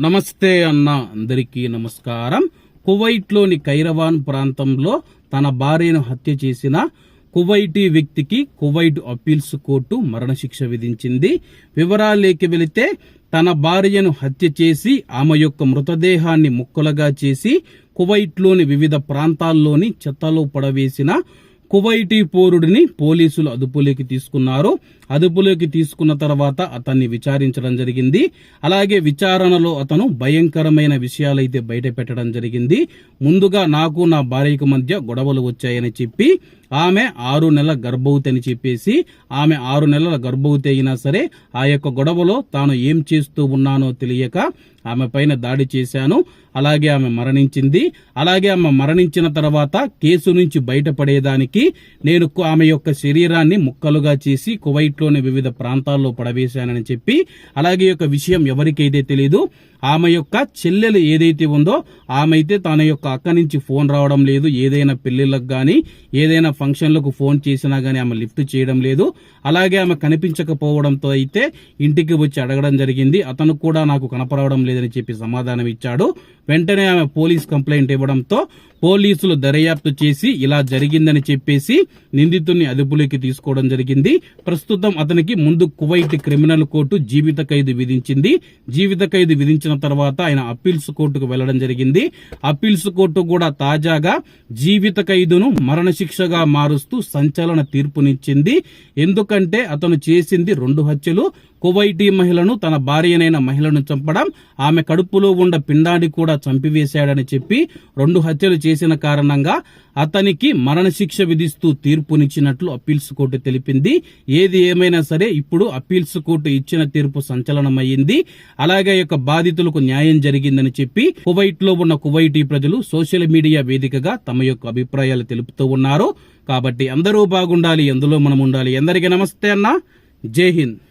నమస్తే అన్న అందరికీ నమస్కారం. కువైట్లోని కైరవాన్ ప్రాంతంలో తన భార్యను హత్య చేసిన కువైటీ వ్యక్తికి కువైట్ అప్పీల్స్ కోర్టు మరణశిక్ష విధించింది. వివరాలేకి వెళితే తన భార్యను హత్య చేసి ఆమె యొక్క మృతదేహాన్ని ముక్కలుగా చేసి కువైట్లోని వివిధ ప్రాంతాల్లోని చెత్తలో పడవేసిన కువైటీ పౌరుడిని పోలీసులు అదుపులోకి తీసుకున్నారు. అదుపులోకి తీసుకున్న తర్వాత అతన్ని విచారించడం జరిగింది. అలాగే విచారణలో అతను భయంకరమైన విషయాలైతే బయట పెట్టడం జరిగింది. ముందుగా నాకు నా భార్యకు మధ్య గొడవలు వచ్చాయని చెప్పి ఆమె ఆరు నెలల గర్భవతి అని చెప్పేసి ఆమె ఆరు నెలల గర్భవతి అయినా సరే ఆ యొక్క గొడవలో తాను ఏం చేస్తూ ఉన్నానో తెలియక ఆమె పైన దాడి చేశాను. అలాగే ఆమె మరణించింది. అలాగే ఆమె మరణించిన తర్వాత కేసు నుంచి బయటపడేదానికి నేను ఆమె యొక్క శరీరాన్ని ముక్కలుగా చేసి కువైట్లోని వివిధ ప్రాంతాల్లో పడవేశానని చెప్పి అలాగే యొక్క విషయం ఎవరికైతే తెలియదు ఆమె యొక్క చెల్లెలు ఏదైతే ఉందో ఆమె అయితే తన యొక్క అక్క నుంచి ఫోన్ రావడం లేదు ఏదైనా పెళ్ళిళ్ళకు కానీ ఏదైనా ఫంక్షన్లకు ఫోన్ చేసినా కానీ ఆమె లిఫ్ట్ చేయడం లేదు. అలాగే ఆమె కనిపించకపోవడంతో అయితే ఇంటికి వచ్చి అడగడం జరిగింది. అతను కూడా నాకు కనపడవడం లేదని చెప్పి సమాధానం ఇచ్చాడు. వెంటనే ఆమె పోలీస్ కంప్లైంట్ ఇవ్వడంతో పోలీసులు దర్యాప్తు చేసి ఇలా జరిగిందని చెప్పి చెప్పేసి నిందితుడిని అదుపులోకి తీసుకోవడం జరిగింది. ప్రస్తుతం అతనికి ముందు కువైట్ క్రిమినల్ కోర్టు జీవిత ఖైదు విధించింది. జీవిత ఖైదు విధించిన తర్వాత ఆయన అప్పీల్స్ కోర్టుకు వెళ్ళడం జరిగింది. అప్పీల్స్ కోర్టు కూడా తాజాగా జీవిత ఖైదును మరణశిక్షగా మారుస్తూ సంచలన తీర్పునిచ్చింది. ఎందుకంటే అతను చేసింది రెండు హత్యలు కువైటీ మహిళను తన భార్యనైన మహిళను చంపడం ఆమె కడుపులో ఉన్న పిండాన్ని కూడా చంపివేశాడని చెప్పి రెండు హత్యలు చేసిన కారణంగా అతనికి మరణశిక్ష విధిస్తూ తీర్పునిచ్చినట్లు అప్పీల్స్ కోర్టు తెలిపింది. ఏది ఏమైనా సరే ఇప్పుడు అప్పీల్స్ కోర్టు ఇచ్చిన తీర్పు సంచలనమైంది అలాగే యొక్క బాధితులకు న్యాయం జరిగిందని చెప్పి కువైట్లో ఉన్న కువైటీ ప్రజలు సోషల్ మీడియా వేదికగా తమ యొక్క అభిప్రాయాలు తెలుపుతూ ఉన్నారు. కాబట్టి అందరూ బాగుండాలి ఎందులో మనం ఉండాలి. ఎందరికీ నమస్తే అన్న. జై హింద్.